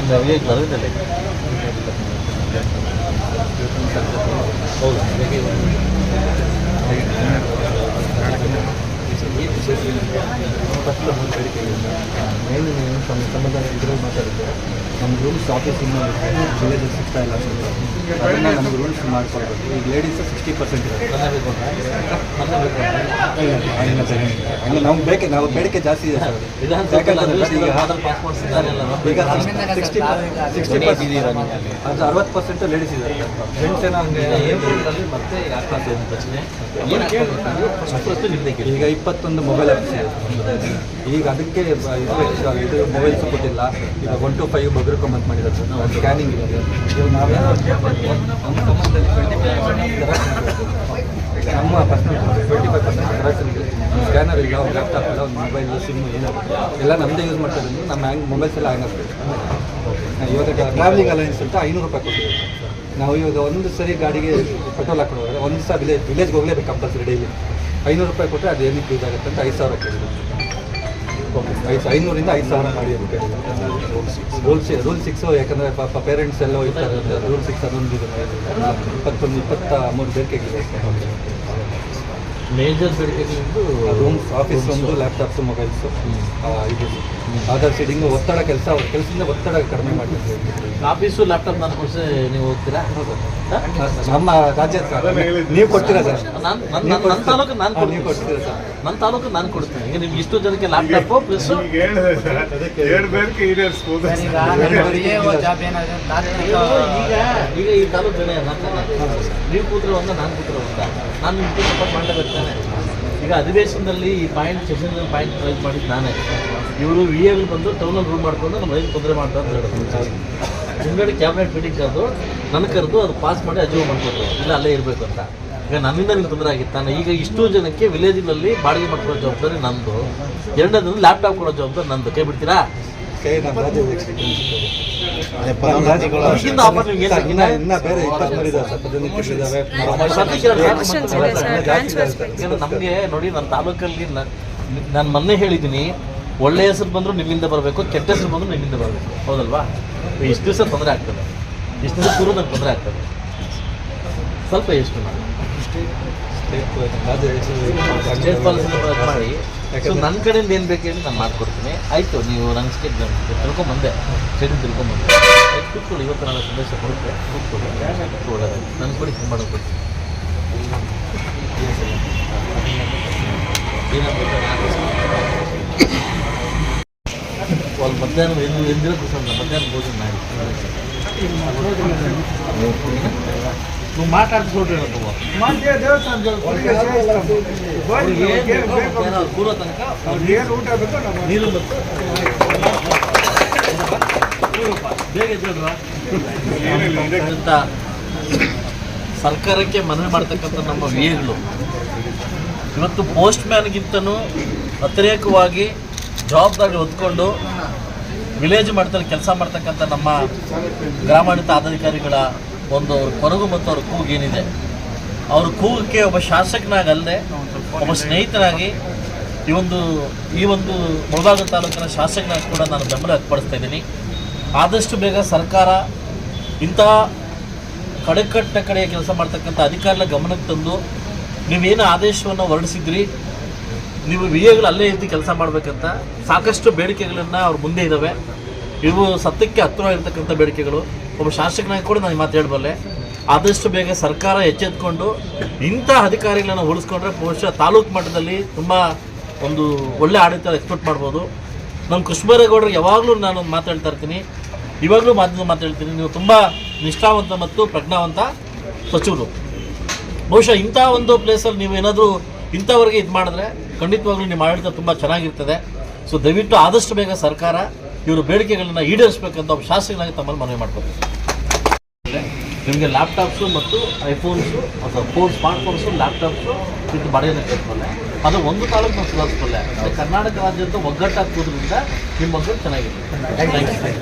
இந்த வெஹிக்கிள் வருது ಏನು ನಮ್ಮ ಸಂಬಂಧ ಇದ್ರಲ್ಲಿ ಮಾತಾಡಿದ್ದೆ ನಮ್ಮ ರೂಲ್ಸ್ ಆಫೀಸ್ ಇನ್ನೂ ವಿಲೇಜ್ ಸಿಗ್ತಾ ಇಲ್ಲ ಅದನ್ನ ನಮ್ಗೆ ರೂಲ್ಸ್ ಮಾಡ್ಕೊಳ್ಬೇಕು ಈಗ ಲೇಡೀಸ್ ಸಿಕ್ಸ್ಟಿ ಪರ್ಸೆಂಟ್ ಹಂಗೆ ನಮ್ಗೆ ಬೇಕೆ ನಾವು ಬೇಡಿಕೆ ಜಾಸ್ತಿ ಇದೆ ಸರ್. ಈಗ ಈಗ ಸಿಕ್ಸ್ಟಿ ಸಿಕ್ಸ್ಟಿ ಅದು ಅರವತ್ತು ಪರ್ಸೆಂಟ್ ಲೇಡೀಸ್ ಇದೆ. ಫ್ರೆಂಡ್ಸ್ ಏನೋ ಹಂಗೆ ಮತ್ತೆ ಈಗ ಇಪ್ಪತ್ತೊಂದು ಮೊಬೈಲ್ ಆಫೀಸ್ ಇದೆ. ಈಗ ಅದಕ್ಕೆ ಇದು ಇದು ಮೊಬೈಲ್ಸ್ ಕೊಟ್ಟಿಲ್ಲ ಈಗ ಒನ್ ಟು ಫೈವ್ ಬಗ್ರಕೊಂಬಂತ ಮಾಡಿರೋದು ಸ್ಕ್ಯಾನಿಂಗ್ ಇದೆ. ಇವಾಗ ನಾವೇನೋ ನಮ್ಮ ಪರ್ಸೆಂಟ್ ನಮ್ಮ ಪರ್ಸನಲ್ ಟ್ವೆಂಟಿ ಫೈವ್ ಪರ್ಸೆಂಟ್ ಕರೆಕ್ಷನ್ಗೆ ಸ್ಕ್ಯಾನರ್ ಇಲ್ಲ, ಒಂದು ಲ್ಯಾಪ್ಟಾಪ್ ಇಲ್ಲ, ಒಂದು ಮೊಬೈಲ್ ಸಿಮ್ ಇಲ್ಲ. ಎಲ್ಲ ನಮ್ಮದೇ ಯೂಸ್ ಮಾಡ್ತಾ ನಮ್ಮ ಹ್ಯಾಂಗ್ ಮೊಬೈಲ್ಸ್ ಎಲ್ಲ ಹ್ಯಾಂಗ್ ಆಗ್ತದೆ. ಇವಾಗ ಟ್ರಾವೆಲಿಂಗ್ ಅಲೈನ್ಸ್ ಅಂತ ಐನೂರು ರೂಪಾಯಿ ಕೊಟ್ಟಿದ್ದೀವಿ ನಾವು ಇವಾಗ ಒಂದು ಸರಿ ಗಾಡಿಗೆ ಪೆಟ್ರೋಲ್ ಹಾಕೊಂಡು ಒಂದು ಸಹ ವಿಲೇಜ್ ವಿಲೇಜ್ಗೆ ಹೋಗಲೇಬೇಕು ಕಂಪಲ್ಸರಿ ಡೈಲಿ ಐನೂರು ರೂಪಾಯಿ ಕೊಟ್ಟರೆ ಅದು ಏನಕ್ಕೆ ಯೂಸ್ ಆಗುತ್ತೆ ಅಂತ ಐದು ಸಾವಿರ ಕೇಳಿದ್ರು ಐದು ಐನೂರಿಂದ ಐದು ಸಾವಿರ ಮಾಡಿ ಅಂತ ರೂಲ್ ಸಿಕ್ಸ್ ರೂಲ್ ಸಿಕ್ಸು ಯಾಕಂದರೆ ಪಾಪ ಪೇರೆಂಟ್ಸ್ ಎಲ್ಲ ಇರ್ತಾರೆ ರೂಲ್ ಸಿಕ್ಸ್ ಅದೊಂದು ಇದು ಇಪ್ಪತ್ತೊಂದು ಇಪ್ಪತ್ತ ಮೂರು ಬೇಕಾಗಿದೆ ಮೇಜರ್ ಬೇಡಿಕೆಗಳಿಂದು ರೂಮ್ಸ್ ಆಫೀಸ್ ಒಂದು ಲ್ಯಾಪ್ಟಾಪ್ಸು ಮೊಬೈಲ್ಸು ಇದು. ಆಧಾರ್ ಸೀಡಿಂಗು ಒತ್ತಡ ಕೆಲಸ ಕೆಲಸದಿಂದ ಒತ್ತಡ ಕಡಿಮೆ ಮಾಡಬೇಕು ಆಫೀಸು ಲ್ಯಾಪ್ಟಾಪ್ ನಾನು ಕೊಡಿಸಿ ನೀವು ಹೋಗ್ತೀರಾ? ನಮ್ಮ ರಾಜ್ಯ ನೀವು ಕೊಡ್ತೀರಾ ಸರ್? ನಾನು ನನ್ನ ನನ್ನ ತಾಲೂಕು ನಾನು ನೀವು ಕೊಡ್ತೀರಾ ಸರ್? ನನ್ನ ತಾಲೂಕು ನಾನು ಕೊಡ್ತೀನಿ. ಈಗ ನಿಮ್ಗೆ ಇಷ್ಟು ಜನಕ್ಕೆ ಲ್ಯಾಪ್ಟಾಪು ಪ್ಲಸ್ ಈಗ ಈ ತಾಲೂಕು ಜನ ನೀವು ಕೂತ್ರೆ ಒಂದ ನಾನು ಕೂತ್ರೆ ಒಂದ. ನಾನು ನಿಮ್ಗೆ ಸಪೋರ್ಟ್ ಈಗ ಅಧಿವೇಶನದಲ್ಲಿ ಈ ಪಾಯಿಂಟ್ ಸೆಷನ್ ಪಾಯಿಂಟ್ ರೈಸ್ ಮಾಡಿದ್ದು ನಾನೇ. ಇವರು ವಿ ಎಲ್ ಬಂದು ಟೌನಲ್ಲಿ ರೂಮ್ ಮಾಡ್ಕೊಂಡು ನಮ್ಮ ರೈತ ತೊಂದರೆ ಮಾಡ್ತಾರೆ ಅಂತ ಹೇಳಿದ್ರು ಹಿಂಗಡೆ ಕ್ಯಾಬಿನೆಟ್ ಮೀಟಿಂಗ್ ಕರೆದು ನನ್ನ ಕರೆದು ಅದು ಪಾಸ್ ಮಾಡಿ ಅಜೀವ್ ಮಾಡ್ಕೊಟ್ರು. ಇಲ್ಲ, ಅಲ್ಲೇ ಇರಬೇಕು ಅಂತ. ಈಗ ನನ್ನಿಂದ ನಿಮ್ಗೆ ತೊಂದರೆ ಆಗಿತ್ತು? ನಾನು ಈಗ ಇಷ್ಟು ಜನಕ್ಕೆ ವಿಲೇಜಿನಲ್ಲಿ ಬಾಡಿಗೆ ಮಾಡ್ಕೊಳ್ಳೋ ಜವಾಬ್ದಾರಿ ನಂದು. ಎರಡನೇದು ಲ್ಯಾಪ್ಟಾಪ್ ಕೊಡೋ ಜವಾಬ್ದಾರಿ ನಂದು. ಕೈ ಬಿಡ್ತೀರಾ? ಕೈ ನಿಮ್ಗೆ ನೋಡಿ ನನ್ನ ತಾಲೂಕಲ್ಲಿ ನಾನು ಮೊನ್ನೆ ಹೇಳಿದ್ದೀನಿ ಒಳ್ಳೆ ಹೆಸರು ಬಂದರೂ ನಿಮ್ಮಿಂದ ಬರಬೇಕು ಕೆಟ್ಟ ಹೆಸರು ಬಂದರೂ ನಿಮ್ಮಿಂದ ಬರಬೇಕು. ಹೌದಲ್ವಾ? ಇಷ್ಟು ದಿವಸ ತೊಂದರೆ ಆಗ್ತದೆ. ಇಷ್ಟು ದಿವಸ ಪೂರ್ವ ನಂಗೆ ತೊಂದರೆ ಆಗ್ತದೆ. ಸ್ವಲ್ಪ ಎಷ್ಟು ನಾನು ಸ್ಟೇಟ್ ಪಾಲಿಸಿ ಮಾಡಿ. ಸೊ ನನ್ನ ಕಡೆಯಿಂದ ಏನು ಬೇಕು ಹೇಳಿ ನಾನು ಮಾಡ್ಕೊಡ್ತೀನಿ. ಆಯಿತು, ನೀವು ನಂಗೆ ಸ್ಕೇಟ್ ತಿಳ್ಕೊಂಬಂದೆ. ಸೆಡಿ ತಿಳ್ಕೊಂಬಂದೆ. ಆಯ್ತು, ಕೂತ್ಕೊಳ್ಳಿ, ಇವತ್ತು ನಾನು ಸಂದೇಶ ಕೊಡುತ್ತೆ. ಕೂತ್ಕೊಳ್ಳಿ. ನನ್ನ ಕೊಡಿ ತುಂಬ ಮಾಡ್ಕೊಡ್ತೀನಿ ಕೊಡ್ತೀನಿ ಮಧ್ಯಾಹ್ನ ಎಂದು ಎಂದಿರೋ ಖುಷಿ ಅಂತ ಮಧ್ಯಾಹ್ನ ಭೋಜನ ಮಾಡಿ నువ్వు మాట్లాడుతూ చూడలేదు నువ్వు ಮಧ್ಯ ದೇವಸ್ಥಾನದಲ್ಲಿ ಅವ್ರಿಗೆ ಏನ್ ಬೇಕೋ ಮಧ್ಯಾಹ್ನ ಅವ್ರು ಕೂರೋ ತನಕ ಅವ್ರು ಏನು ಊಟ ಬೇಕೋ ನಾವು ನೀರು ಮತ್ತು ಬೇಗ ಎದ್ದೇಳ್ರ. ಅಂತ ಸರ್ಕಾರಕ್ಕೆ ಮನವಿ ಮಾಡ್ತಕ್ಕಂಥ ನಮ್ಮ ವಿಎಗಳು ಇವತ್ತು ಪೋಸ್ಟ್ ಮ್ಯಾನ್ಗಿಂತನೂ ಅತಿರೇಕವಾಗಿ ಜವಾಬ್ದಾರಿ ಹೊತ್ಕೊಂಡು ವಿಲೇಜ್ ಮಟ್ಟದಲ್ಲಿ ಕೆಲಸ ಮಾಡ್ತಕ್ಕಂಥ ನಮ್ಮ ಗ್ರಾಮಾಡಳಿತ ಆಧಾಧಿಕಾರಿಗಳ ಒಂದು ಅವ್ರ ಕೊರಗು ಮತ್ತು ಅವ್ರ ಕೂಗು ಏನಿದೆ, ಅವ್ರ ಕೂಗಕ್ಕೆ ಒಬ್ಬ ಶಾಸಕನಾಗಲ್ಲದೆ ಒಬ್ಬ ಸ್ನೇಹಿತರಾಗಿ ಈ ಒಂದು ಈ ಒಂದು ಮುಳಬಾಗ ತಾಲೂಕಿನ ಶಾಸಕನಾಗಿ ಕೂಡ ನಾನು ಬೆಂಬಲ ವ್ಯಕ್ತಪಡಿಸ್ತಾ ಇದ್ದೀನಿ. ಆದಷ್ಟು ಬೇಗ ಸರ್ಕಾರ ಇಂತಹ ಕಡೆಕಟ್ಟ ಕಡೆಯ ಕೆಲಸ ಮಾಡ್ತಕ್ಕಂಥ ಅಧಿಕಾರಿಗಳ ಗಮನಕ್ಕೆ ತಂದು ನೀವೇನು ಆದೇಶವನ್ನು ಹೊರಡಿಸಿದ್ರಿ, ನೀವು ವಿ ಎಗಳು ಅಲ್ಲೇ ಇದ್ದು ಕೆಲಸ ಮಾಡಬೇಕಂತ ಸಾಕಷ್ಟು ಬೇಡಿಕೆಗಳನ್ನು ಅವ್ರ ಮುಂದೆ ಇದ್ದಾವೆ. ಇವು ಸತ್ಯಕ್ಕೆ ಹತ್ತಿರ ಇರತಕ್ಕಂಥ ಬೇಡಿಕೆಗಳು. ಒಬ್ಬ ಶಾಸಕನಾಗಿ ಕೂಡ ನಾನು ಮಾತು ಹೇಳಬಲ್ಲೆ. ಆದಷ್ಟು ಬೇಗ ಸರ್ಕಾರ ಎಚ್ಚೆತ್ಕೊಂಡು ಇಂಥ ಅಧಿಕಾರಿಗಳನ್ನು ಉಳಿಸ್ಕೊಂಡ್ರೆ ಬಹುಶಃ ತಾಲೂಕು ಮಟ್ಟದಲ್ಲಿ ತುಂಬ ಒಂದು ಒಳ್ಳೆ ಆಡಳಿತ ಎಕ್ಸ್ಪೆಕ್ಟ್ ಮಾಡ್ಬೋದು. ನಮ್ಮ ಕೃಷ್ಣಬೈರೇಗೌಡರು ಯಾವಾಗಲೂ ನಾನು ಮಾತಾಡ್ತಾ ಇರ್ತೀನಿ. ಇವಾಗಲೂ ಮಾತು ಮಾತಾಡ್ತೀನಿ ನೀವು ತುಂಬ ನಿಷ್ಠಾವಂತ ಮತ್ತು ಪ್ರಜ್ಞಾವಂತ ಸಚಿವರು. ಬಹುಶಃ ಇಂಥ ಒಂದು ಪ್ಲೇಸಲ್ಲಿ ನೀವು ಏನಾದರೂ ಇಂಥವ್ರಿಗೆ ಇದು ಮಾಡಿದ್ರೆ ಖಂಡಿತವಾಗ್ಲೂ ನಿಮ್ಮ ಆಡಳಿತ ತುಂಬ ಚೆನ್ನಾಗಿರ್ತದೆ. ಸೊ ದಯವಿಟ್ಟು ಆದಷ್ಟು ಬೇಗ ಸರ್ಕಾರ ಇವರು ಬೇಡಿಕೆಗಳನ್ನ ಈಡೇರಿಸಬೇಕಂತ ಒಬ್ಬ ಶಾಸಕನಾಗಿ ತಮ್ಮಲ್ಲಿ ಮನವಿ ಮಾಡ್ಕೋಬೇಕು ನಿಮಗೆ ಲ್ಯಾಪ್ಟಾಪ್ಸು ಮತ್ತು ಐಫೋನ್ಸು ಅಥವಾ ಫೋನ್ ಸ್ಮಾರ್ಟ್ ಫೋನ್ಸು ಲ್ಯಾಪ್ಟಾಪ್ಸು ಇದು ಬಡೆಯನ್ನು ಕೇಳ್ಕೊಳ್ಳೆ ಅದು ಒಂದು ತಾಲೂಕು ನಾವು ಸುಧಾರಿಸ್ಕೊಳ್ಳೆ. ಕರ್ನಾಟಕ ರಾಜ್ಯದ ಒಗ್ಗಟ್ಟಾಗಿ ಕೂದ್ರಿಂದ ನಿಮ್ಮ ಮಕ್ಕಳು ಚೆನ್ನಾಗಿದೆ ಥ್ಯಾಂಕ್ ಯು